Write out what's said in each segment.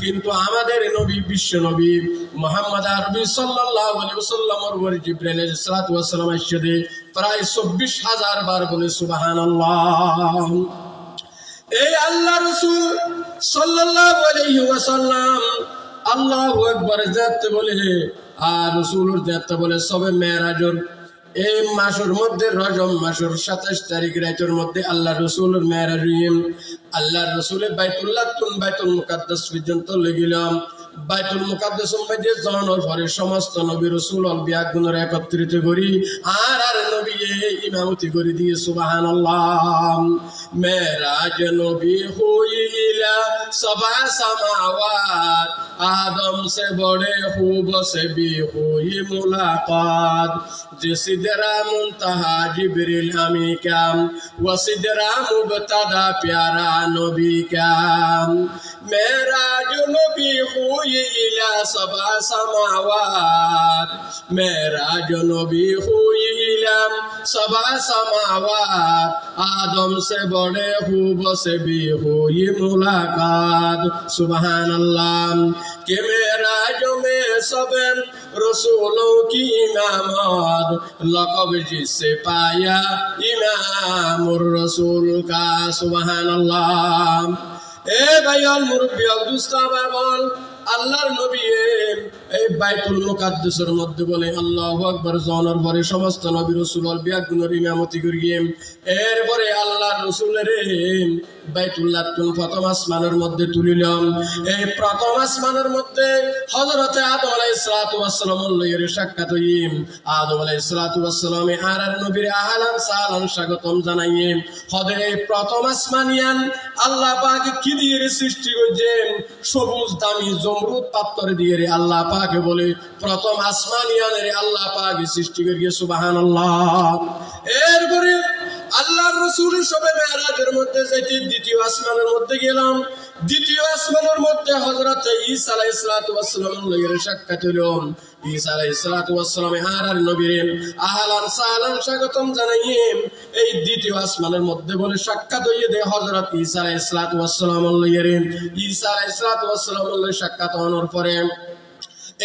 কিন্তু আমাদের নবী বিশ্ব নবী মোহাম্মদ আরবি সাল্লাল্লাহু আলাইহি ওয়াসাল্লামের ওর জিব্রাইল আসছে প্রায় চব্বিশ হাজার বার বলে সুবাহান এই আল্লাহ রসুল আলাইহি ওয়াসাল্লাম আল্লাহু আকবার যাতে বলে, আর রসুলের যাতে বলে সবে মেরাজর এই মাসের মধ্যে রজম মাসের সাতাশ তারিখ রাতের মধ্যে আল্লাহ রসুলের মেরাজ আল্লাহ রসুলের বাইতুল্লাহ তুন বাইতুল মুকাদ্দাস পর্যন্ত লেগিলাম বাইতুল মুকাদ্দাস মধ্যে জানার পরে সমস্ত নবী রাসূল অলবিয়া গুণের একত্রিত করি, আর আর নবী ইমামতি করে দিয়ে সুবহানাল্লাহ। মেরাজ নবী হইলা সবা সামাওয়াত আদম সে বড়ে খুব, সে বি হুই মুলাকাত। যে সিদরা মুনতাহা জিবরিল আমি কাম ও সিদরা মুবতাদা প্যারা নবী কাম মেরাজ নবী হুই ইলা সবা সামাওয়াত। মেরাজ নবী হুই ইলাম সবা সামাওয়াত। আদম সে বড়ে খুব, সে বি হুই মুলাকাত। সুবহানাল্লাহ। کہ میرا جو میں سبن رسولوں کی امامات لقب جس سے پایا امام الرسول کا سبحان اللہ এ ভাইয়াল মুরব্বী অবদুস্তাব বল আল্লাহর নবী এই বাইতুল মুকাদ্দাসের মধ্যে বলে আল্লাহু আকবার জানার পরে সমস্ত নবী রাসূলের বিয়াগুনের ইমামতি করিয়ে এরপরে আল্লাহর রাসূলের বাইতুল্লাহ তুল প্রথম আসমানের মধ্যে তুলিলাম এই প্রথম আসমানের মধ্যে হযরতে আদম আলাইহিস সালাতু ওয়াস সালাম লইয়ের সাক্ষাৎ হইম আদম আলাইহিস সালাতু ওয়াস আর আর নবীর আহলান সালাম স্বাগতম জানাইয়ে হদে এই প্রথম আসমানিয়ান আল্লাহ পাক কি দিয়ে সৃষ্টি করছেন? সবুজ, দামি, জমরুদ পাত্তর দিয়ে রে আল্লাহ পাকে বলে প্রথম আসমানিয়ানের আল্লাহ পাক সৃষ্টি করিয়ে সুবহানাল্লাহ। এরপরে আল্লাহর রসুলের সবে মেয়ারাজের মধ্যে যেটি দ্বিতীয় আসমানের মধ্যে গেলাম। দ্বিতীয় আসমানের মধ্যে হজরত ঈসা আলাইহিস সালাতু ওয়াস সাক্ষাৎ হলো। ঈসা আলাইহিস সালাতু ওয়াস সালাম আর আর নবীর সালাম স্বাগতম এই দ্বিতীয় আসমানের মধ্যে বলে সাক্ষাৎ হইয়ে দে হযরত ঈসা আলাইহিস সালাতু ওয়াস ঈসা আলাইহিস সালাতু ওয়াস সালাম লইয়ের সাক্ষাৎ হওয়ার পরে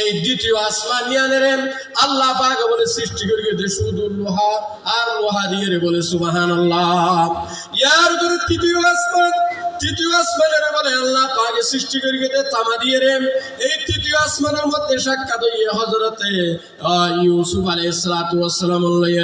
এই দ্বিতীয় আসমান আল্লাহ পাক বলে সৃষ্টি করে শুধু লোহা আর লোহা দিয়ে বলে সুবাহান আল্লাহ ইয়ার তৃতীয় আসমান, তৃতীয় আসমানের বলে আল্লাহ পাকে সৃষ্টি করে গেছে, তামা দিয়ে রে এই তৃতীয় আসমানের মধ্যে সাক্ষাৎ হইয়ে হজরতে ইউসুফ আলাইহিস সালাতু ওয়াস সালাম লইয়ে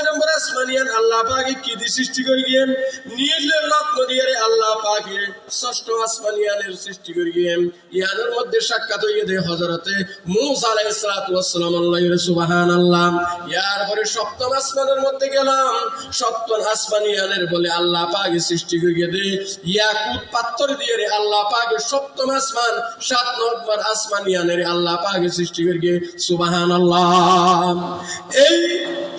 ছয় আসমানিয়ান আল্লাহ পাকে কি দিয়ে সৃষ্টি করে গিয়ে নীল রত্ন দিয়ে আল্লাহ পাকে ষষ্ঠ আসমানিয়ানের সৃষ্টি করে গিয়ে ইয়ানের মধ্যে সাক্ষাৎ হইয়ে দে হযরতে মূসা আলাইহিস সালাতু পরে সপ্তম আসমানের মধ্যে গেলাম। সপ্তম আসমানিয়ানের বলে আল্লাহ পাকে সৃষ্টি করে দে ইয়াকুত পাত্তর দিয়ে আল্লাহ পাকে সপ্তম আসমান, সাত নম্বর আসমানিয়ানের আল্লাহ পাকে সৃষ্টি করে এই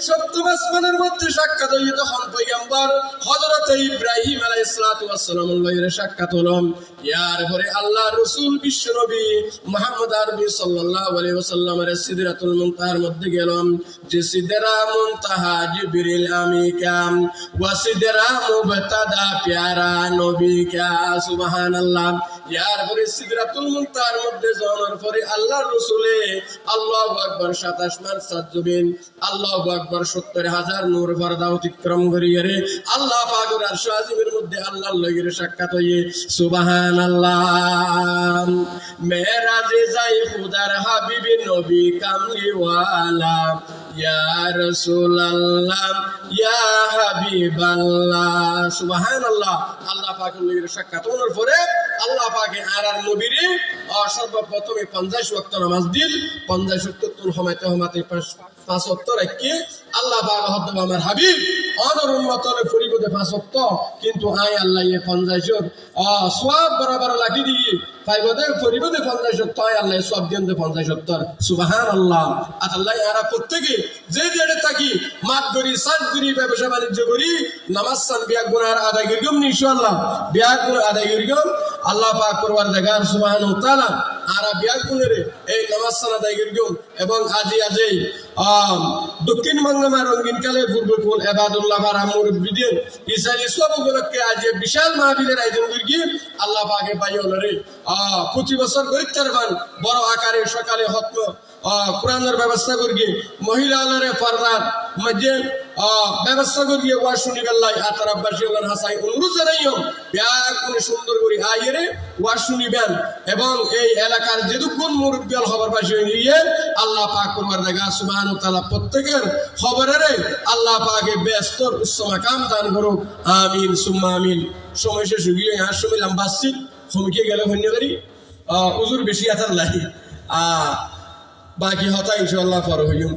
সপ্তম আসমানের মধ্যে সাক্ষাৎ হইয়ে তখন পয়গম্বর হযরত ইব্রাহিম আলাইহিস সালাতু আল্লাহর সাক্ষাৎ হলাম ইয়ার পরে আল্লাহ রাসূল বিশ্ব নবী মুহাম্মদ আরবি সাল্লাল্লাহু আলাইহি ওয়াসাল্লামের সিদরাতুল মুনতাহার মধ্যে গেলাম। যে সিদরা মুনতাহা জিবরিল আমি ওয়া সিদরা মুবতাদা প্যারা নবী কা সুবহানাল্লাহ। ইয়ার পরে সিদরাতুল মুনতাহার মধ্যে যাওয়ার পরে আল্লাহর রাসূলে আল্লাহু আকবার 27 মান সাজ্জবিন আল্লাহু আকবার 70 হাজার নূর পর্দা অতিক্রম করিয়ে রে। আল্লাহ পাকের আরশ আজিমের মধ্যে আল্লাহর লগের সাক্ষাৎ হইয়ে, সুবহানাল্লাহ। মেরাজে যাই খুদার হাবিবি নবী কামলিওয়ালা। ইয়া রাসূলুল্লাহ, ইয়া হাবিবাল্লাহ। সুবহানাল্লাহ। আল্লাহ পাকের নবীর সাক্ষাৎ হওয়ার পরে আল্লাহ পাকে আর আর নবীর সর্বপ্রথমে পঞ্চাশ ওয়াক্ত নামাজ দিল পঞ্চাশ ওয়াক্ত তুল হমাইতে হমাতে পাঁচ ওয়াক্ত রাখি। আল্লাহ পাক হদ্দ আমার হাবিব অনর উন্মতরে পরিবদে পাঁচ কিন্তু আই আল্লাহ ইয়ে পঞ্চাশর সব বরাবর লাগি দিয়ে ফাইবদে পরিবদে পঞ্চাশ ওয়াক্ত আই আল্লাহ সব দিন দে পঞ্চাশ ওয়াক্তর সুবহান আল্লাহ আর আল্লাহ আরা প্রত্যেকে যে জেনে থাকি মাত করি সাজ করি ব্যবসা বাণিজ্য করি নামাজ সান বিয়া গুনার আদায় করিগম ইনশাআল্লাহ? বিয়া গুণ আদায় করিগম আল্লাহ পাক করবার দেখার সুবহান তাআলা আরা বিয়া গুণের এই নামাজ সান আদায় করিগম এবং আজি আজি আম, দক্ষিণ বাংলা রঙিন কালে পূর্বকুল এবাদুল্লাহ রামুর বিদিন ইসালি সব উপলক্ষে আজ বিশাল মাহফিলের আয়োজন করি আল্লাহ পাকে পাই ওনারে প্রতি বছর গরিব বড় আকারে সকালে হত্ম কোরআনের ব্যবস্থা করি মহিলা আলারে ফররাত মধ্যে ব্যবস্থা করি ওয়া শুনি গেল্লাই আতার আব্বাসী ওলার হাসাই অনুরোধ জানাইও ব্যাগ করে সুন্দর করে আইয়েরে ওয়া শুনিবেন এবং এই এলাকার যেদুক্ষণ মুরব্বিয়াল খবর পাশে নিয়ে আল্লাহ পাক করবার দেখা সুবহান তাআলা প্রত্যেকের খবরের আল্লাহ পাকে ব্যস্ত উচ্চ মাকাম দান করুক। আমিন, সুম্মা আমিন। সময় শেষ গিয়ে আর সময় লম্বাচ্ছি সমকে গেলে ধন্যবাদী উজুর বেশি আতার লাই বাকি হতা ইনশাল্লাহ পর হইম।